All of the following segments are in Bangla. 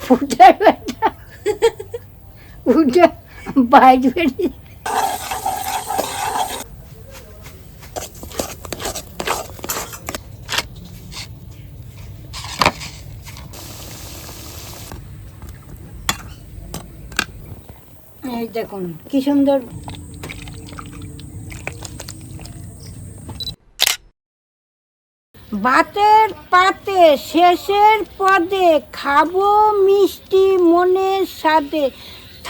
ফুটে বেটা ফুটে বাইরে বেরিয়ে এই দেখুন কি সুন্দর বাতের পাতে শেষের পদে খাব মিষ্টি মনের সাথে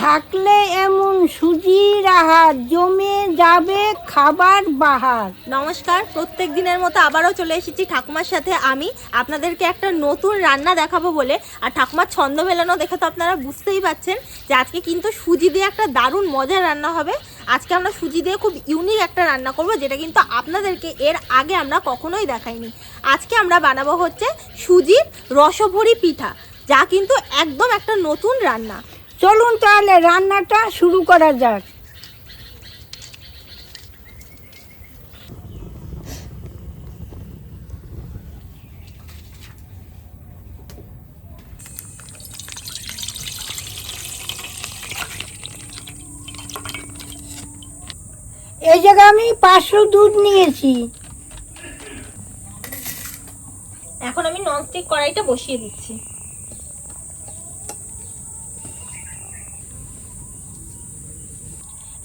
থাকলে এমন সুজির আহার জমে যাবে খাবার বাহার নমস্কার, প্রত্যেক দিনের মতো আবারও চলে এসেছি ঠাকুমার সাথে আমি। আপনাদেরকে একটা নতুন রান্না দেখাবো বলে। আর ঠাকুমার ছন্দ মেলানো দেখে তো আপনারা বুঝতেই পাচ্ছেন যে আজকে কিন্তু সুজি দিয়ে একটা দারুণ মজার রান্না হবে। আজকে আমরা সুজি দিয়ে খুব ইউনিক একটা রান্না করব, যেটা কিন্তু আপনাদেরকে এর আগে আমরা কখনোই দেখাইনি। আজকে আমরা বানাবো হচ্ছে সুজির রসভরি পিঠা, যা কিন্তু একদম একটা নতুন রান্না। চলুন তাহলে রান্নাটা শুরু করা যাক এই জায়গায় আমি পাঁচশো দুধ নিয়েছি। এখন আমি ননস্টিক কড়াইটা বসিয়ে দিচ্ছি।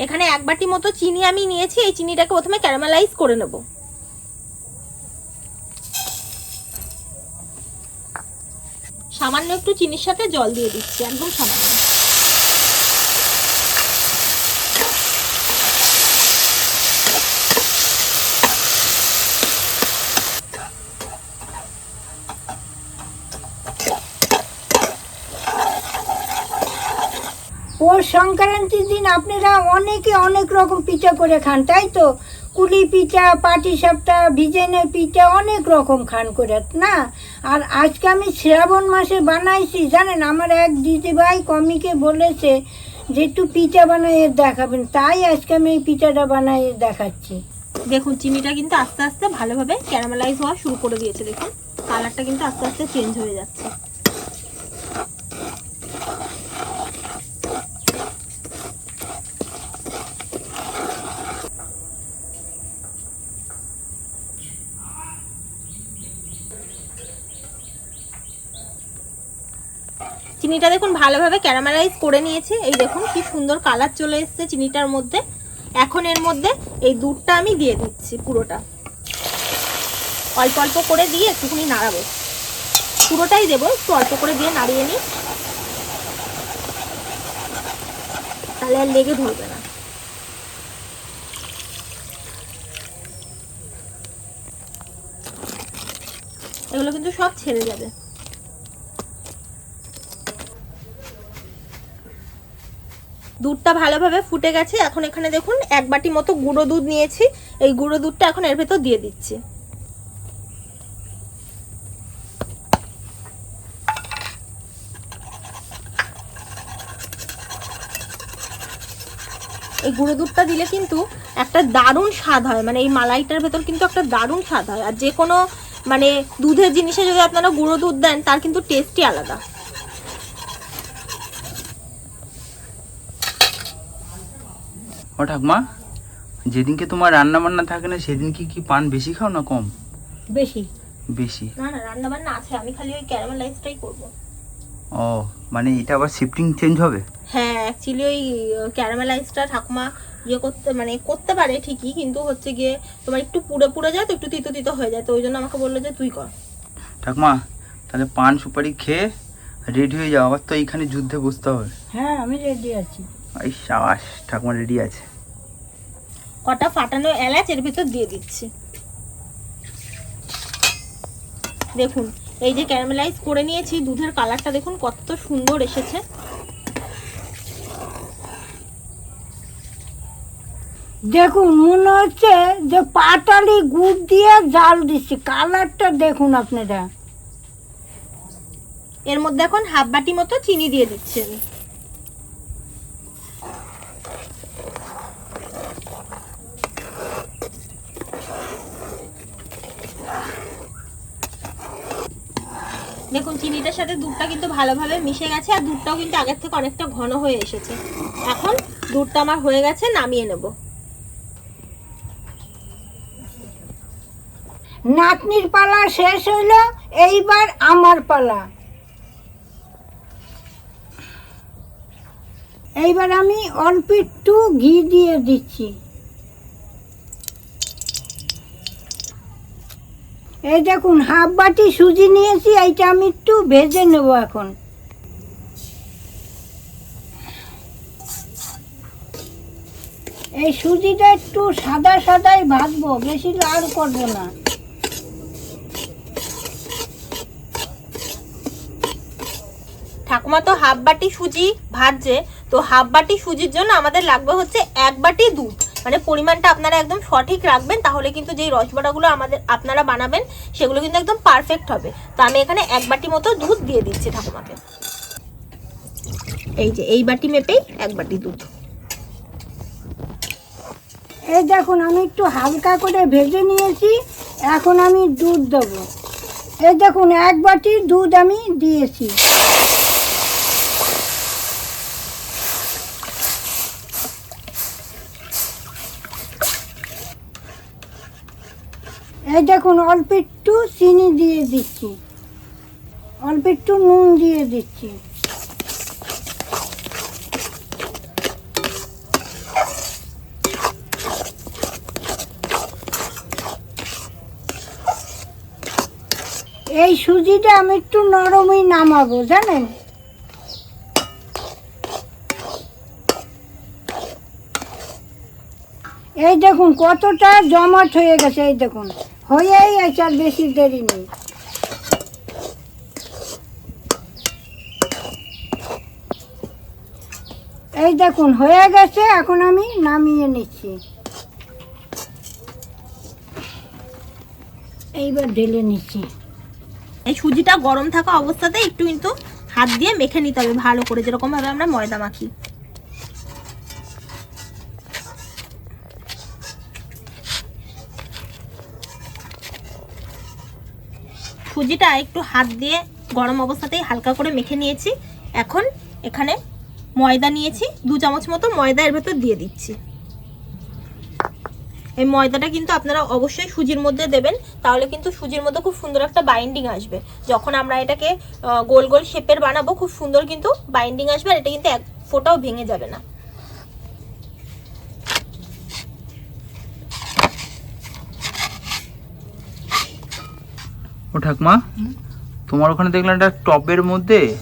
এখানে এক বাটি মতো চিনি আমি নিয়েছি, এই চিনিটাকে প্রথমে ক্যারামেলাইজ করে নেব। সামান্য একটু চিনির সাথে জল দিয়ে দিচ্ছি, একদম সামান্য। সংক্রান্তির দিন আপনারা অনেকে অনেক রকম পিঠা করে খান, তাই তো? কুলি পিঠা, পাটি সাপটা ভিজেনের পিঠা অনেক রকম খান করে, না? আর আজকে আমি শ্রাবণ মাসে বানাইছি, জানেন, আমার এক দিদিভাই কমিকে বলেছে যে একটু পিঠা বানাইয়ে দেখাবেন, তাই আজকে আমি এই পিঠাটা বানাইয়ে দেখাচ্ছি। দেখুন, চিনিটা কিন্তু আস্তে আস্তে ভালোভাবে ক্যারামেলাইজ হওয়া শুরু করে দিয়েছে, দেখুন। কালারটা কিন্তু আস্তে আস্তে চেঞ্জ হয়ে যাচ্ছে। চিনিটা দেখুন ভালোভাবে ক্যারামেলাইজ করে নিয়েছে। এই দেখুন কি সুন্দর কালার চলে এসেছে চিনিটার মধ্যে। এখন এর মধ্যে এই দুধটা আমি দিয়ে দিচ্ছি পুরোটা। অল্প অল্প করে দিয়ে একটুখানি নাড়াবো। পুরোটাই দেবো, একটু অল্প করে দিয়ে নাড়িয়ে নিই। তাহলে আর লেগে ধরবে না। এগুলো কিন্তু সব ছেড়ে যাবে। দুধটা ভালোভাবে ফুটে গেছে। এখন এখানে দেখুন এক বাটি মতো গুঁড়ো দুধ নিয়েছি। এই গুঁড়ো দুধটা এখন এর ভেতর দিয়ে দিচ্ছি। এই গুঁড়ো দুধটা দিলে কিন্তু একটা দারুণ স্বাদ হয়। মানে এই মালাইটার ভেতর কিন্তু একটা দারুণ স্বাদ হয়। আর যে কোনো মানে দুধের জিনিসে যদি আপনারা গুঁড়ো দুধ দেন, তার কিন্তু টেস্টই আলাদা। ও ঠাকমা যেদিনকে তোমার রান্না বান্না থাকে না সেদিন কি কি পান বেশি খাও না কম? বেশি। বেশি? না না রান্না বান্না আছে আমি খালি ওই ক্যারামেল ক্যারামেলাইজটাই করব। ও মানে এটা আবার শিফটিং চেঞ্জ হবে? হ্যাঁ অ্যাকচুয়ালি ওই ক্যারামেল ক্যারামেলাইজটা ঠাকুমা ইয়ে করতে মানে করতে পারে ঠিকই কিন্তু হচ্ছে গিয়ে তোমার একটু পুড়ে পুড়ে যায় তো একটু তিতো তিতো হয়ে যায় তো ওই জন্য আমাকে বলল যে তুই কর। ঠাকমা তাহলে পান সুপারি খেয়ে রেডি হয়ে যাও আবার তো এইখানে যুদ্ধে বসতে হবে। হ্যাঁ আমি রেডি আছি। এই সাবাস ঠাকুমা রেডি আছে। কটা ফাটানো এলাচ এর ভেতর দিয়ে দিচ্ছি। দেখুন এই যে ক্যারামেলাইজ করে নিয়েছি দুধের কালারটা দেখুন কত সুন্দর এসেছে। দেখুন মনে হচ্ছে যে পাটালি গুড় দিয়ে জাল দিচ্ছি। কালারটা দেখুন আপনারা। এর মধ্যে এখন হাফ বাটি মতো চিনি দিয়ে দিচ্ছি আমি। দেখুন, চিনিটার সাথে দুধটা কিন্তু ভালোভাবে মিশে গেছে, আর দুধটাও কিন্তু আগের থেকে অনেকটা ঘন হয়ে এসেছে। এখন দুধটা আমার হয়ে গেছে, নামিয়ে নেব। নাতনির পালা শেষ হইল, এইবার আমার পালা। এইবার আমি অল্প একটু ঘি দিয়ে দিচ্ছি। এই দেখুন হাফ বাটি সুজি নিয়েছি, এইটা আমি একটু ভেজে নেব এখন। এই সুজিটা একটু সাদা সাদাই ভাজবো, বেশি লাল করব না। ঠাকুমা তো হাফ বাটি সুজি ভাজছে, তো হাফ বাটি সুজির জন্য আমাদের লাগবে হচ্ছে এক বাটি দুধ। মানে পরিমাণটা আপনারা একদম সঠিক রাখবেন, তাহলে কিন্তু যেই রসবড়াগুলো আমাদের, আপনারা বানাবেন, সেগুলো কিন্তু একদম পারফেক্ট হবে। তো আমি এখানে এক বাটি মতো দুধ দিয়ে দিচ্ছি ঠাকুমাকে। এই যে, এই বাটি মেপেই এক বাটি দুধ। এই দেখুন, আমি একটু হালকা করে ভেজে নিয়েছি, এখন আমি দুধ দেবো। এই দেখুন, এক বাটি দুধ আমি দিয়েছি। এই দেখুন, অল্প একটু চিনি দিয়ে দিচ্ছি। অল্প একটু নুন দিয়ে দিচ্ছি। এই সুজিটা আমি একটু নরমই নামাবো, জানেন? এই দেখুন, কতটা জমাট হয়ে গেছে, এই দেখুন। হয়েই আছে আর বেশি দেরি নেই। এই দেখুন, হয়ে গেছে, এখন আমি নামিয়ে নিচ্ছি। এইবার ঢেলে নিচ্ছি। এই সুজিটা গরম থাকা অবস্থাতে একটু কিন্তু হাত দিয়ে মেখে নিতে হবে, ভালো করে যেরকম ভাবে আমরা ময়দা মাখি। সুজিটা একটু হাত দিয়ে গরম অবস্থাতেই হালকা করে মেখে নিয়েছি। এখন এখানে ময়দা নিয়েছি, দু চামচ মতো ময়দা এর ভেতর দিয়ে দিচ্ছি। এই ময়দাটা কিন্তু আপনারা অবশ্যই সুজির মধ্যে দেবেন, তাহলে কিন্তু সুজির মধ্যে খুব সুন্দর একটা বাইন্ডিং আসবে। যখন আমরা এটাকে গোল গোল শেপের বানাবো, খুব সুন্দর কিন্তু বাইন্ডিং আসবে, আর এটা কিন্তু এক ফোঁটাও ভেঙে যাবে না। ঠাকমা তোমার ওখানে দেখলাম একটা টবের মধ্যে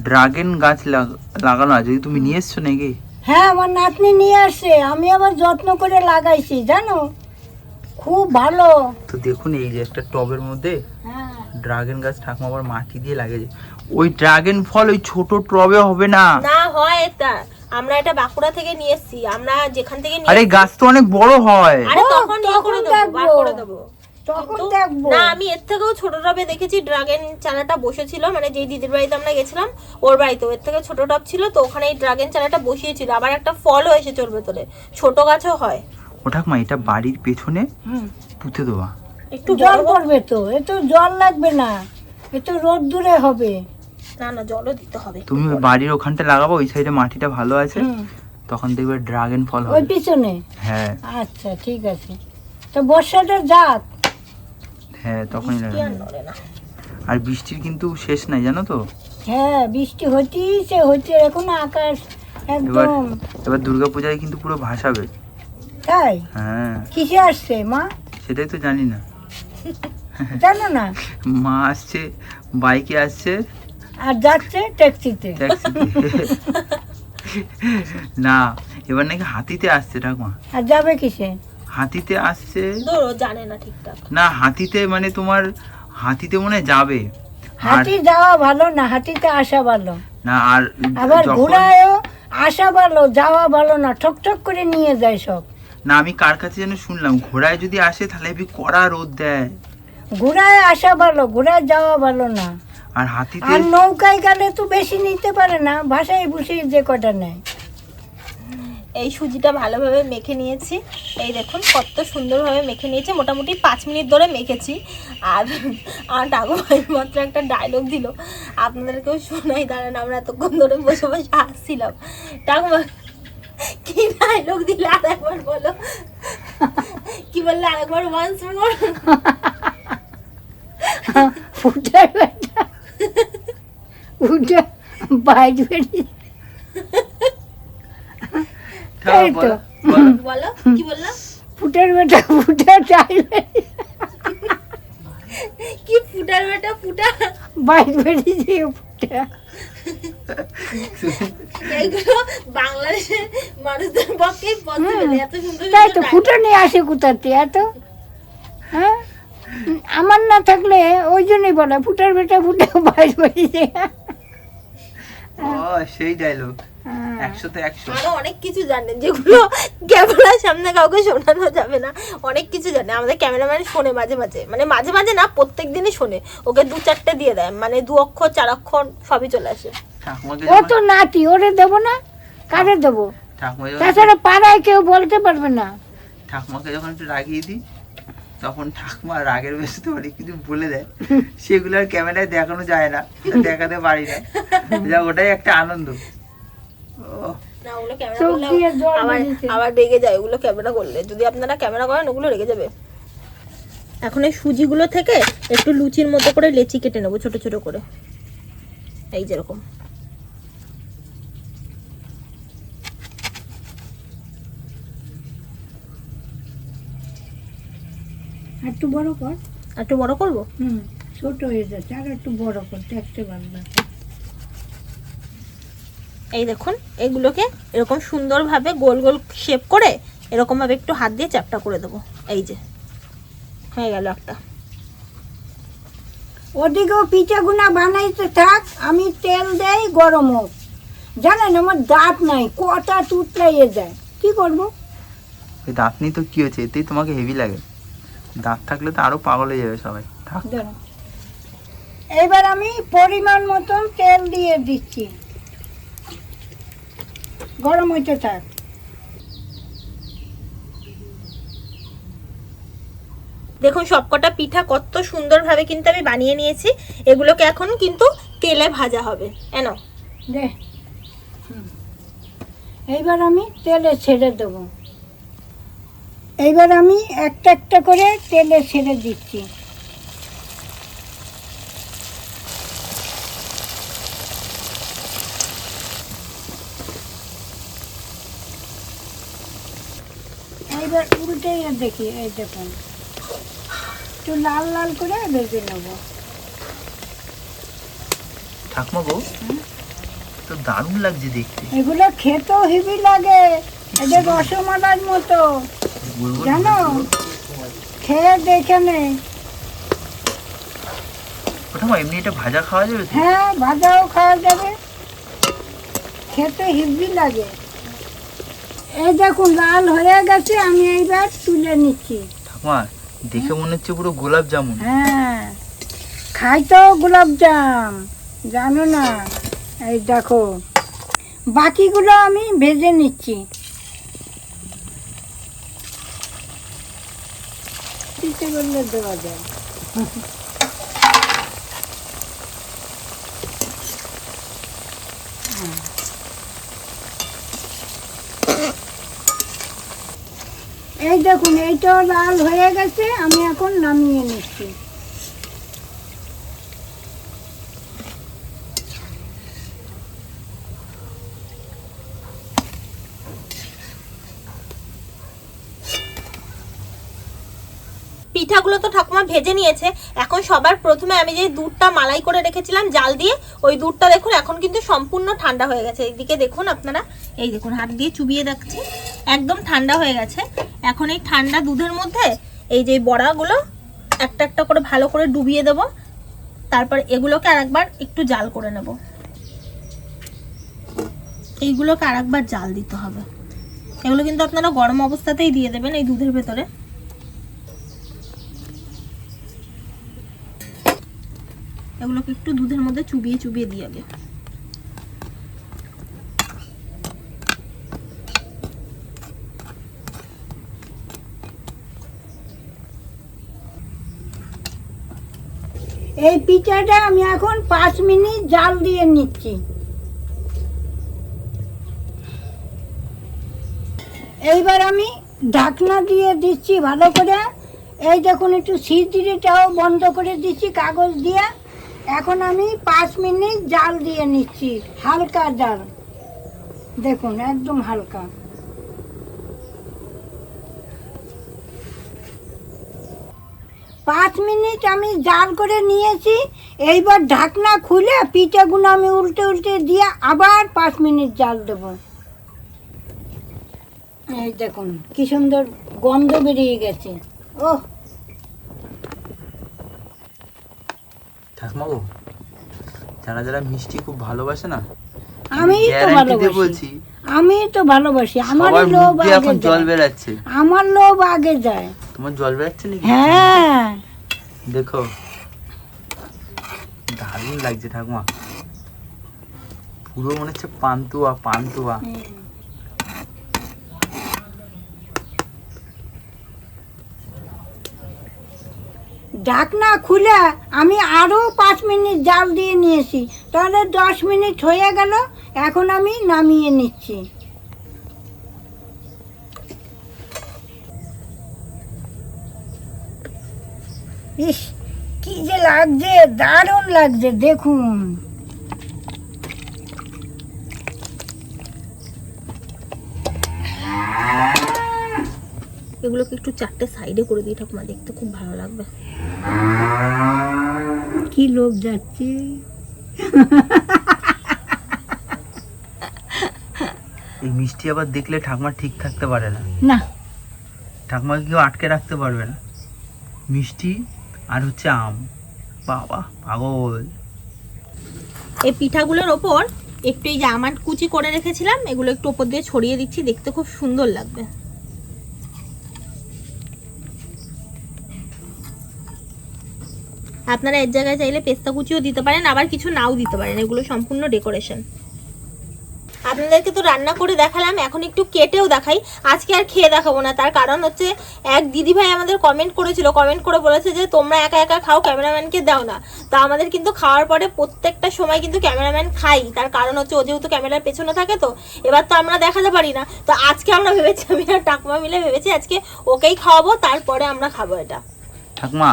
ড্রাগন গাছ লাগ- লাগানো আছে। তুমি নিয়ে এসছো নাকি? হ্যাঁ আমার নাতনি নিয়ে আসছে আমি আবার যত্ন করে লাগাইছি জানো? খুব ভালো। তো দেখুন এই যে একটা টবের মধ্যে হ্যাঁ। ড্রাগন গাছ ঠাকুমা আবার মাটি দিয়ে লাগিয়েছে। ওই ড্রাগন ফল ওই ছোট টবে হবে না? না হয় এটা। আমরা এটা বাঁকুড়া থেকে নিয়ে এসেছি। আমরা যেখান থেকে নিয়ে আরে গাছ তো অনেক বড় হয়। আরে তখন ইয়ে করে তখন দেবো। করে দেবো। না আমি এর থেকেও ছোট টবে দেখেছি ড্রাগন চারাটা বসেছিল মানে যেই দিদির বাড়িতে আমরা গেছিলাম ওর বাড়িতে এর থেকে ছোট টব ছিল তো ওখানে এই ড্রাগন চারাটা বসিয়েছিল। আবার একটা ফলও এসেছে ওর ভেতরে। ছোট গাছও হয়। ও ঠাকমা এটা বাড়ির পেছনে হুম। পুঁতে দেওয়া। একটু জল পড়বে তো এ তো জল লাগবে না এ তো রোদ দূরে হবে। না না জলও দিতে হবে। তুমি বাড়ির ওখানটা লাগাবো ওই সাইডে মাটিটা ভালো আছে তখন দেখবে ড্রাগন ফল ওই হবে। পিছনে? হ্যাঁ। আচ্ছা ঠিক আছে। তো বর্ষাটা যাক। হ্যাঁ তখনই বৃষ্টি আর নড়ে না। আর বৃষ্টির কিন্তু শেষ নাই জানো তো? হ্যাঁ বৃষ্টি হচ্ছেই হচ্ছে এখন আকাশ এবার একদম। এবার দুর্গাপূজায় কিন্তু পুরো ভাসাবে। তাই? হ্যাঁ। কিসে আসছে মা? সেটাই তো জানি না। জানো না? মা আসছে বাইকে আসছে। আর যাচ্ছে ট্যাক্সিতে। ট্যাক্সিতে। না এবার নাকি হাতিতে আসছে ঠাকুমা। আর যাবে কিসে? হাতিতে আসছে? ধর জানে না ঠিকঠাক। না হাতিতে মানে তোমার হাতিতে মনে হয় যাবে। হাতি যাওয়া ভালো না হাতিতে আসা ভালো। না আর আবার ঘোড়ায়ও আসা ভালো যাওয়া ভালো না ঠক ঠক করে নিয়ে যায় সব। না আমি কার কাছে যেন শুনলাম ঘোড়ায় যদি আসে তাহলে হেবি কড়া রোদ দেয়। ঘোড়ায় আসা ভালো ঘোড়ায় যাওয়া ভালো না। আর হাতিতে আর নৌকায় গেলে তো বেশি নিতে পারে না ভাষায় বুঝি যে কটা নেয়। এই সুজিটা ভালোভাবে মেখে নিয়েছি। এই দেখুন, কত সুন্দরভাবে মেখে নিয়েছি। মোটামুটি পাঁচ মিনিট ধরে মেখেছি। আর আর ঠাকুমাই মাত্র একটা ডায়লগ দিল। আপনাদেরকেও শোনাই, দাঁড়ান, আমরা এতক্ষণ ধরে বসে বসে হাসছিলাম। ঠাকুমা কি ডায়লগ দিলে আর একবার বলো? কি বললে আরেকবার ওয়ান্স মোর ফুটা বাইর বেরিয়ে ঠাকুমা, তো। বলো, বলো। বলো কি বললাম ফুটার বেটা ফুটা চাই কি ফুটার বেটা ফুটা? বাইর বেরিয়ে ফুটা। এইগুলো বাংলাদেশের মানুষদের পক্ষে পসিবল এত সুন্দর তাই তো ফুটো নিয়ে আসে কোথাতে এত? হ্যাঁ? আমার না থাকলে ওই জন্যই বলে ফুটার বেটা ফুটে বাইর বেরিয়ে ও সেই ডায়লগ হ্যাঁ। একশো তো একশো। আরও অনেক কিছু জানেন যেগুলো ক্যামেরার সামনে কাউকে শোনানো যাবে না। অনেক কিছু জানে। আমাদের ক্যামেরাম্যান শোনে মাঝে মাঝে। মানে মাঝে মাঝে না প্রত্যেক দিনই শোনে। ওকে দু চারটে দিয়ে দেয়। মানে দু অক্ষর চার অক্ষর সবই চলে আসে। ও তো নাতি ওরে দেবো না? কারে দেবো? তাছাড়া পাড়ায় কেউ বলতে পারবে না। ঠাকুমাকে যখন একটু রাগিয়ে দিই তখন ঠাকুমা রাগের বেশি তো অনেক কিছু বলে দেয়। সেগুলো আর ক্যামেরায় দেখানো যায় না দেখাতে পারি না। যা ওটাই একটা আনন্দ। আবার রেগে যায় ওগুলো ক্যামেরা করলে। যদি আপনারা ক্যামেরা করেন ওগুলো রেগে যাবে। এখন এই সুজিগুলো থেকে একটু লুচির মতো করে লেচি কেটে নেব ছোট ছোট করে। এই যেরকম। একটু বড় কর। একটু বড় করব? হুম ছোট হয়ে যাচ্ছে আর একটু বড় কর দেখতে পারবে। এই দেখুন এগুলোকে এরকম সুন্দরভাবে গোল গোল শেপ করে এরকমভাবে একটু হাত দিয়ে চ্যাপটা করে দেবো। এই যে হয়ে গেল একটা। ওদিকেও পিঠাগুনা বানাইতে থাক আমি তেল দেই গরম হোক। জানেন আমার দাঁত নাই কটা টুটলাইয়ে যায়। কি করব? এই দাঁত নিয়ে তো কি হচ্ছে এতেই তোমাকে হেভি লাগে। দাঁত থাকলে তো আরও পাগল হয়ে যাবে সবাই। এবার আমি পরিমাণ মতন তেল দিয়ে দিচ্ছি। গরম হইতে থাক দেখুন সবকটা পিঠা কত সুন্দরভাবে কিন্তু আমি বানিয়ে নিয়েছি। এগুলোকে এখন কিন্তু তেলে ভাজা হবে। এন দে। এইবার আমি তেলে ছেড়ে দেবো। এইবার আমি একটা একটা করে তেলে ছেড়ে দিচ্ছি। এইবার উল্টে দেখি এই দেখুন। একটু লাল লাল করে ভেজে নেব। ঠাকুমা গো তো দারুণ লাগছে দেখতে। এগুলো খেতেও হেভি লাগে। এদের রসমালাইর মতো। জানো? খেয়ে দেখে নে। ঠাকুমা এমনি এটা ভাজা খাওয়া যাবে হ্যাঁ ভাজাও খাওয়া যাবে। খেতে হেভি লাগে। এই দেখুন লাল হয়ে গেছে আমি এইবার তুলে নিচ্ছি। ঠাকুমা দেখে মনে হচ্ছে পুরো গোলাপ জামুন। হ্যাঁ খাই তো গোলাপ জাম জানো না? এই দেখো বাকিগুলো আমি ভেজে নিচ্ছি। বললে দেওয়া যায়। দেখুন এইটাও লাল হয়ে গেছে, আমি এখন নামিয়ে নিচ্ছি। পিঠাগুলো তো ঠাকুমা ভেজে নিয়েছে। এখন সবার প্রথমে আমি যে দুধটা মালাই করে রেখেছিলাম, জাল দিয়ে, ওই দুধটা দেখুন, এখন কিন্তু সম্পূর্ণ ঠান্ডা হয়ে গেছে। এইদিকে দেখুন আপনারা, এই দেখুন, হাত দিয়ে চুবিয়ে দেখছি, একদম ঠান্ডা হয়ে গেছে। এখন এই ঠান্ডা দুধের মধ্যে এই যে বড়াগুলো একটা একটা করে ভালো করে ডুবিয়ে দেব। তারপর এগুলোকে আরেকবার একটু জাল করে নেব। এইগুলোকে আরেকবার জাল দিতে হবে। এগুলো কিন্তু আপনারা গরম অবস্থাতেই দিয়ে দেবেন এই দুধের ভেতরে। এগুলোকে একটু দুধের মধ্যে চুবিয়ে চুবিয়ে দিয়ে আগে। এই পিঠাটা আমি এখন পাঁচ মিনিট জাল দিয়ে নিচ্ছি। এইবার আমি ঢাকনা দিয়ে দিচ্ছি ভালো করে। এই দেখুন, একটু সিজিটাও বন্ধ করে দিচ্ছি কাগজ দিয়ে। এখন আমি পাঁচ মিনিট জাল দিয়ে নিচ্ছি, হালকা জাল। দেখুন, একদম হালকা। পাঁচ মিনিট আমি জাল করে নিয়েছি এইবার ঢাকনা খুলে পিঠাগুলো আমি উল্টে উল্টে দিয়ে আবার পাঁচ মিনিট জাল দেবো। এই দেখুন কি সুন্দর গন্ধ বেরিয়ে গেছে। ও যারা যারা মিষ্টি খুব ভালোবাসে না আমি তো ভালোবাসি। আমি তো ভালোবাসি। আমার লোভ আগে যায়। আমার লোভ আগে যায়। তোমার জল বেরাচ্ছে নাকি? হ্যাঁ। দেখো। দারুণ লাগছে ঠাকুমা। পুরো মনে হচ্ছে পান্তুয়া পান্তুয়া। ঢাকনা খুলে আমি আরও পাঁচ মিনিট জাল দিয়ে নিয়েছি। তাহলে দশ মিনিট হয়ে গেল এখন আমি নামিয়ে নিচ্ছি। ইস কি যে লাগছে দারুণ লাগছে দেখুন। এগুলোকে একটু চারটে সাইডে করে দিই ঠাকুমা দেখতে খুব ভালো লাগবে। কি লোক যাচ্ছে? এই মিষ্টি আবার দেখলে ঠাকুমা ঠিক থাকতে পারে না। না। ঠাকুমাকে কেউ আটকে রাখতে পারবে না। মিষ্টি আর হচ্ছে আম। বাবা, পাগল। এই পিঠাগুলোর ওপর একটু এই যে আমার কুচি করে রেখেছিলাম, এগুলো একটু ওপর দিয়ে ছড়িয়ে দিচ্ছি, দেখতে খুব সুন্দর লাগবে। আপনারা এর জায়গায় চাইলে পেস্তা কুচিও দিতে পারেন, আবার কিছু নাও দিতে পারেন, এগুলো সম্পূর্ণ ডেকোরেশন আপনাদেরকে তো রান্না করে দেখালাম এখন একটু কেটেও দেখাই। আজকে আর খেয়ে দেখাবো না তার কারণ হচ্ছে এক দিদিভাই আমাদের কমেন্ট করেছিল কমেন্ট করে বলেছে যে তোমরা একা একা খাও ক্যামেরাম্যানকে দাও না। তা আমাদের কিন্তু খাওয়ার পরে প্রত্যেকটা সময় কিন্তু ক্যামেরাম্যান খাই তার কারণ হচ্ছে ও যেহেতু ক্যামেরার পেছনে থাকে তো এবার তো আমরা দেখাতে পারি না। তো আজকে আমরা ভেবেছি আমি আর টাকমা মিলে ভেবেছি আজকে ওকেই খাওয়াবো তারপরে আমরা খাব এটা। ঠাকুমা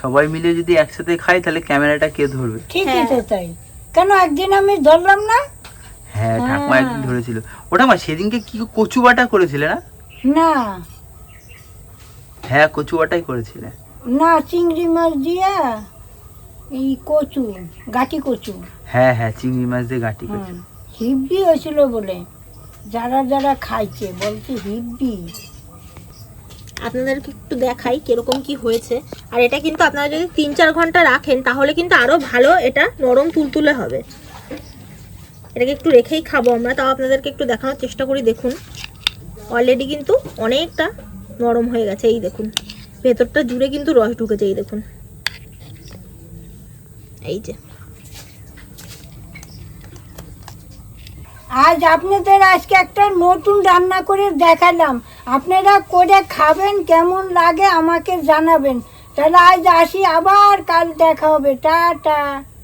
সবাই মিলে যদি একসাথে খাই তাহলে ক্যামেরাটা কে ধরবে? ঠিক আছে তাই। কেন একদিন আমি ধরলাম না? হ্যাঁ ঠাকুমা হ্যাঁ। একদিন ধরেছিল। ওটা মা সেদিনকে কি কচু বাটা করেছিলে না? না। হ্যাঁ কচু বাটাই করেছিলে। না চিংড়ি মাছ দিয়া এই কচু গাটি কচু। হ্যাঁ হ্যাঁ চিংড়ি মাছ দিয়ে গাটি কচু। হিব্বি হয়েছিল বলে। যারা যারা খাইছে বলছে হিব্বি। আপনাদেরকে একটু দেখাই কীরকম কি হয়েছে। আর এটা কিন্তু আপনারা যদি তিন চার ঘণ্টা রাখেন তাহলে কিন্তু আরও ভালো এটা নরম তুলতুলে হবে। এটাকে একটু রেখেই খাব আমরা, তাও আপনাদেরকে একটু দেখানোর চেষ্টা করি, দেখুন। অলরেডি কিন্তু অনেকটা নরম হয়ে গেছে, এই দেখুন। ভেতরটা জুড়ে কিন্তু রস ঢুকেছে, এই দেখুন। এই যে। আজ আপনাদের আজকে একটা নতুন রান্না করে দেখালাম। আপনারা করে খাবেন, কেমন লাগে আমাকে জানাবেন। তাহলে আজ আসি, আবার কাল দেখা হবে। টাটা।